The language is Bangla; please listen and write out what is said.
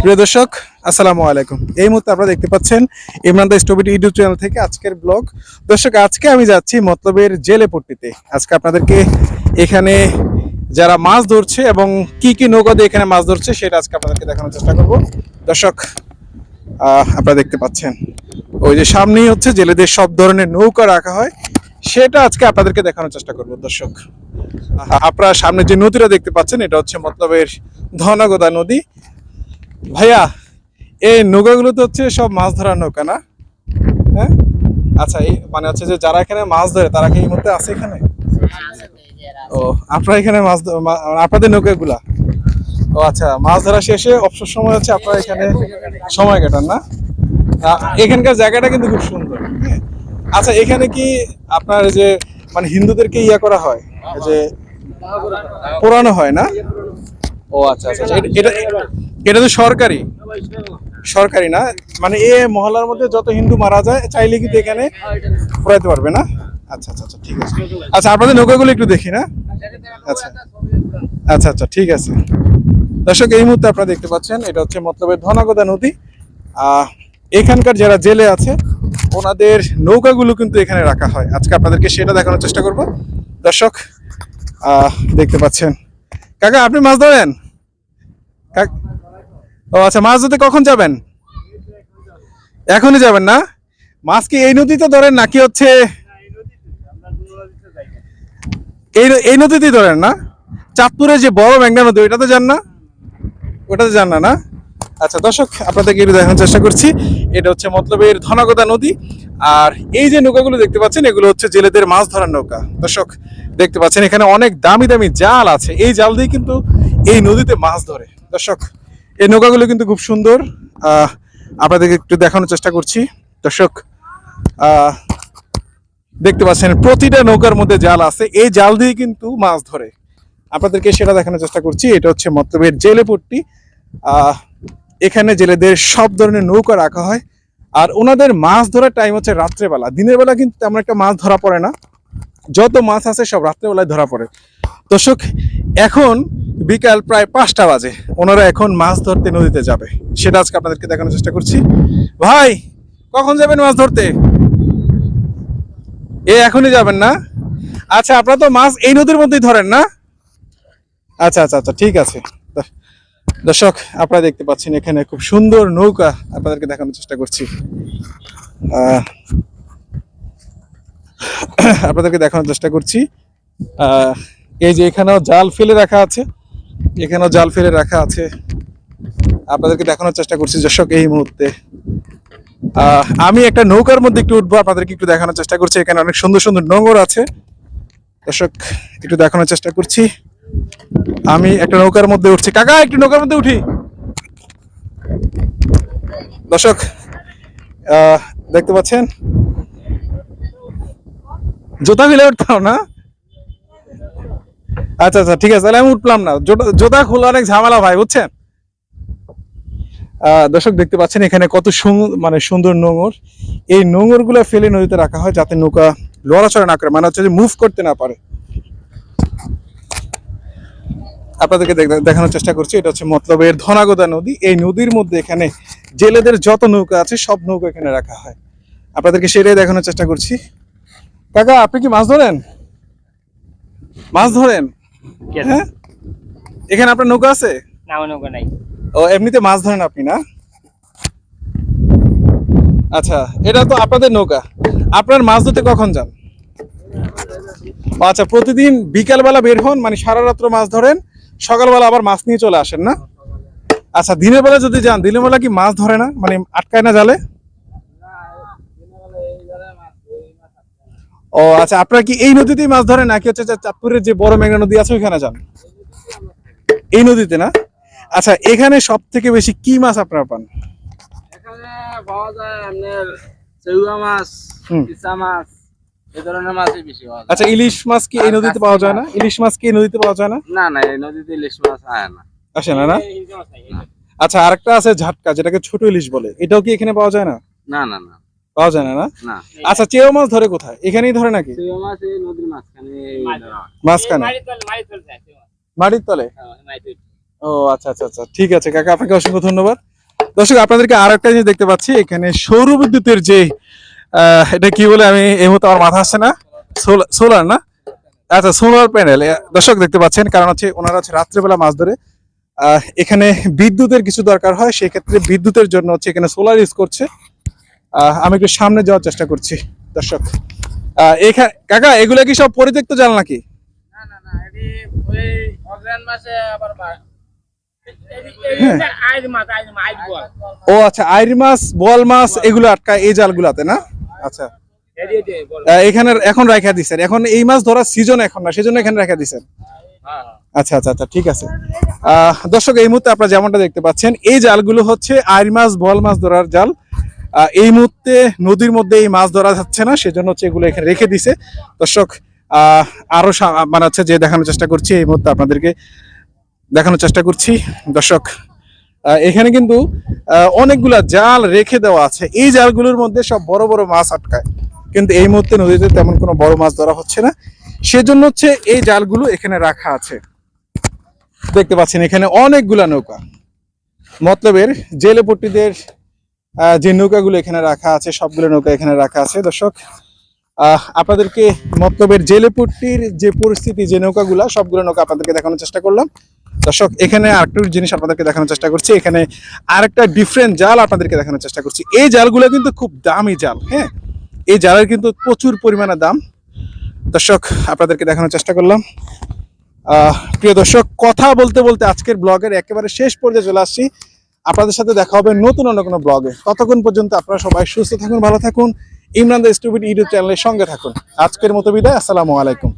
প্রিয় দর্শক, আসসালামু আলাইকুম। এই মুহূর্তে আপনারা দেখতে পাচ্ছেন ইমরান দা স্টপিটি ইউটিউব চ্যানেল থেকে আজকের ব্লগ। দর্শক, আজকে আমি যাচ্ছি মতলবের জেলে পট্টিতে। আজকে আপনাদেরকে এখানে যারা মাছ ধরছে এবং কি কি নৌকা দিয়ে এখানে মাছ ধরছে সেটা আজকে আপনাদেরকে দেখানোর চেষ্টা করব। দর্শক আপনারা দেখতে পাচ্ছেন। ওই যে সামনেই হচ্ছে জেলেদের সব ধরনের নৌকা রাখা হয়। সেটা আজকে আপনাদেরকে দেখানোর চেষ্টা করব, দর্শক। আপনারা সামনে যে নদীটা দেখতে পাচ্ছেন, এটা হচ্ছে মতলবের ধনগদা নদী। ভাইয়া, এই নৌকাগুলো তো হচ্ছে সব মাছ ধরার নৌকা না? হ্যাঁ? আচ্ছা এই মানে হচ্ছে যে যারা এখানে মাছ ধরে, তারা কি এই মুহূর্তে আছে এখানে? ও, আপনারা এখানে মাছ আপনাদের নৌকাগুলা? ও আচ্ছা মাছ ধরা শেষে অবসর সময় হচ্ছে আপনারা এখানে সময় কাটান না? এখানকার জায়গাটা কিন্তু খুব সুন্দর। আচ্ছা এখানে কি আপনার যে মানে হিন্দুদেরকে ইয়া করা হয়? যে পোড়ানো হয় না? ও আচ্ছা আচ্ছা আচ্ছা। এটা- এটা তো সরকারি। সরকারি না? মানে এ মহল্লার মধ্যে যত হিন্দু মারা যায়, চাইলে কিন্তু এখানে পুরাইতে পারবে না? আচ্ছা আচ্ছা আচ্ছা ঠিক আছে। আচ্ছা আপনাদের নৌকাগুলো একটু দেখি, না? আচ্ছা আচ্ছা আচ্ছা ঠিক আছে। দর্শক, এই মুহূর্তে আপনারা দেখতে পাচ্ছেন, এটা হচ্ছে মতলবের ধনাগদা নদী। এখানকার যারা জেলে আছে ওনাদের নৌকাগুলো কিন্তু এখানে রাখা হয়। আজকে আপনাদেরকে সেটা দেখানোর চেষ্টা করব। দর্শক দেখতে পাচ্ছেন। কাকা, আপনি মাছ ধরেন? ও আচ্ছা মাছ ধরতে কখন যাবেন? এখনই যাবেন না? মাছ কি এই নদীতে ধরেন নাকি হচ্ছে এই এই নদীতেই ধরেন না? চাঁদপুরে যে বড় মেঘনা নদী, ওইটাতে যান না? ওটাতে যান না না? আচ্ছা দর্শক, আপনাদেরকে একটু দেখানোর চেষ্টা করছি। এটা হচ্ছে মতলবের ধনাগদা নদী। আর এই যে নৌকাগুলো দেখতে পাচ্ছেন, এগুলো হচ্ছে জেলেদের মাছ ধরার নৌকা। দর্শক, দেখতে পাচ্ছেন এখানে অনেক দামি দামি জাল আছে। এই জাল দিয়ে কিন্তু এই নদীতে মাছ ধরে। দর্শক, এই নৌকাগুলো কিন্তু খুব সুন্দর। আপনাদেরকে একটু দেখানোর চেষ্টা করছি। দর্শক দেখতে পাচ্ছেন প্রতিটা নৌকার মধ্যে জাল আছে। এই জাল দিয়ে কিন্তু মাছ ধরে। আপনাদেরকে সেটা দেখানোর চেষ্টা করছি। এটা হচ্ছে মতলবের জেলে পট্টি। এখানে জেলেদের সব ধরনের নৌকা রাখা হয়। আর ওনাদের মাছ ধরার টাইম হচ্ছে রাত্রেবেলা। দিনের বেলা কিন্তু তেমন একটা মাছ ধরা পড়ে না। যত মাছ আছে সব রাত্রেবেলায় ধরা পড়ে। দর্শক, এখন বিকাল প্রায় পাঁচটা বাজে। ওনারা এখন মাছ ধরতে নদীতে যাবে। সেটা আজকে আপনাদেরকে দেখানোর চেষ্টা করছি। ভাই, কখন যাবেন মাছ ধরতে? এ, এখনই যাবেন না? আচ্ছা আপনারা তো মাছ এই নদীর মধ্যেই ধরেন না? আচ্ছা আচ্ছা আচ্ছা ঠিক আছে। দর্শক, আপনারা দেখতে পাচ্ছেন এখানে খুব সুন্দর নৌকা আপনাদেরকে দেখানোর চেষ্টা করছি। আপনাদেরকে দেখানোর চেষ্টা করছি। এই যে এখানেও জাল ফেলে রাখা আছে। এখানেও জাল ফেলে রাখা আছে। আপনাদেরকে দেখানোর চেষ্টা করছি দর্শক, এই মুহূর্তে। আমি একটা নৌকার মধ্যে একটু উঠবো, আপনাদেরকে একটু দেখানোর চেষ্টা করছি। এখানে অনেক সুন্দর সুন্দর নোংর আছে। দর্শক, একটু দেখানোর চেষ্টা করছি। আমি একটা নৌকার মধ্যে উঠছি। কাকা, একটু নৌকার মধ্যে উঠি। দর্শক দেখতে পাচ্ছেন? জুতা ফেলে উঠতাম না? আচ্ছা আচ্ছা ঠিক আছে, তাহলে আমি উঠলাম না। জোতা- খোলা অনেক ঝামেলা ভাই, বুঝছেন? দর্শক, দেখতে পাচ্ছেন এখানে কত মানে সুন্দর নোঙর। এই নোঙরগুলো ফেলে নদীতে রাখা হয় যাতে নৌকা লড়াচড়া না করে মানে হচ্ছে যে মুভ করতে না পারে। আপনাদেরকে দেখ- দেখানোর চেষ্টা করছি এটা হচ্ছে মতলবের ধনাগোদা নদী। এই নদীর মধ্যে এখানে জেলেদের যত নৌকা আছে সব নৌকা এখানে রাখা হয়। আপনাদেরকে সেটাই দেখানোর চেষ্টা করছি। কাকা আপনি কি মাছ ধরেন? মাছ ধরেন? হ্যাঁ? এখানে আপনার নৌকা আছে? না নৌকা নাই। ও এমনিতে মাছ ধরেন আপনি না? আচ্ছা এটা তো আপনাদের নৌকা। আপনার মাছ ধরতে কখন যান? আচ্ছা প্রতিদিন বিকালবেলা বের হন মানে সারা রাত্র মাছ ধরেন সকালবেলা আবার মাছ নিয়ে চলে আসেন না? আচ্ছা দিনের বেলা যদি যান দিনের বেলা কি মাছ ধরে না? মানে আটকায় না জালে? ও আচ্ছা আপনারা কি এই নদীতেই মাছ ধরেন? নাকি হচ্ছে চাঁদপুরের যে বড় মেঘনা নদী আছে ওইখানে যান? এই নদীতে না? আচ্ছা এখানে সব থেকে বেশি কি মাছ আপনারা পান? এখানে পাওয়া যায় আপনার চেউয়া মাছ। ইসা মাছ এই ধরনের মাছই বেশি পাওয়া যায়। আচ্ছা ইলিশ মাছ কি এই নদীতে পাওয়া যায় না? ইলিশ মাছ কি এই নদীতে পাওয়া যায় না? না না এই নদীতে ইলিশ মাছ হয় না। আসে না না? আচ্ছা আরেকটা আছে ঝাটকা যেটাকে ছোট ইলিশ বলে। এটাও কি এখানে পাওয়া যায় না? না না না। পাওয়া যায় না না? আচ্ছা চেও মাছ ধরে কোথায়? এখানেই ধরে নাকি? মাছ এই নদীর মাঝখানে মাঝখানে। মাটির তলে ও আচ্ছা আচ্ছা আচ্ছা ঠিক আছে কাকা আপনাকে অসংখ্য ধন্যবাদ। দর্শক আপনাদেরকে আর একটা জিনিস দেখতে পাচ্ছি এখানে সৌর বিদ্যুতের যে এটা কি বলে আমি এই মুহূর্তে আমার মাথা আসছে না? সোলার না? আচ্ছা সোলার প্যানেল দর্শক দেখতে পাচ্ছেন কারণ হচ্ছে ওনারা হচ্ছে রাত্রেবেলা মাছ ধরে। এখানে বিদ্যুতের কিছু দরকার হয় সেক্ষেত্রে বিদ্যুতের জন্য হচ্ছে এখানে সোলার ইউজ করছে। আমি একটু সামনে যাওয়ার চেষ্টা করছি দর্শক। এখানে কাকা এগুলো কি সব পরিত্যক্ত জাল নাকি? হ্যাঁ। ও আচ্ছা আইরি মাছ বল মাছ এগুলো আটকা এই জালগুলাতে না? আচ্ছা। এখানে এখন রাখা দিছেন। এখন এই মাছ ধরার সিজন এখন না সেজন্য এখানে রাখা দিছেন। হ্যাঁ। আচ্ছা আচ্ছা আচ্ছা ঠিক আছে। দর্শক এই মুহূর্তে আপনারা যেমনটা দেখতে পাচ্ছেন এই জালগুলো হচ্ছে আইর মাছ বল মাছ ধরার জাল। আহ, এই মুহূর্তে নদীর মধ্যে এই মাছ ধরা যাচ্ছে না সেজন্য হচ্ছে এগুলো এখানে রেখে দিছে। দর্শক আহ, আরও মানে হচ্ছে যে দেখানোর চেষ্টা করছি এই মুহূর্তে আপনাদেরকে দেখানোর চেষ্টা করছি। দর্শক এখানে কিন্তু অনেকগুলা জাল রেখে দেওয়া আছে। এই জালগুলোর মধ্যে সব বড় বড় মাছ আটকায়। কিন্তু এই মুহূর্তে নদীতে তেমন কোনো বড় মাছ ধরা হচ্ছে না। সেজন্য হচ্ছে এই জালগুলো এখানে রাখা আছে। দেখতে পাচ্ছেন এখানে অনেকগুলা নৌকা। মতলবের জেলেপট্টিদের আহ, যে নৌকাগুলো এখানে রাখা আছে সবগুলো নৌকা এখানে রাখা আছে। দর্শক আপনাদেরকে মতলবের জেলেপট্টির যে পরিস্থিতি যে নৌকাগুলা সবগুলো নৌকা আপনাদেরকে দেখানোর চেষ্টা করলাম। দর্শক, এখানে আরেকটু জিনিস আপনাদেরকে দেখানোর চেষ্টা করছি। এখানে আরেকটা ডিফারেন্ট জাল আপনাদেরকে দেখানোর চেষ্টা করছি। এই জালগুলো কিন্তু খুব দামি জাল হ্যাঁ? এই জালের কিন্তু প্রচুর পরিমাণে দাম। দর্শক, আপনাদেরকে দেখানোর চেষ্টা করলাম। প্রিয় দর্শক, কথা বলতে বলতে আজকের ব্লগের একেবারে শেষ পর্যায়ে চলে আসছি। আপনাদের সাথে দেখা হবে নতুন অন্য কোনো ব্লগে। ততক্ষণ পর্যন্ত আপনারা সবাই সুস্থ থাকুন, ভালো থাকুন। ইমরান দ্য স্টুপিড ইউটিউব চ্যানেলের সঙ্গে থাকুন। আজকের মতো বিদায়, আসসালামু আলাইকুম।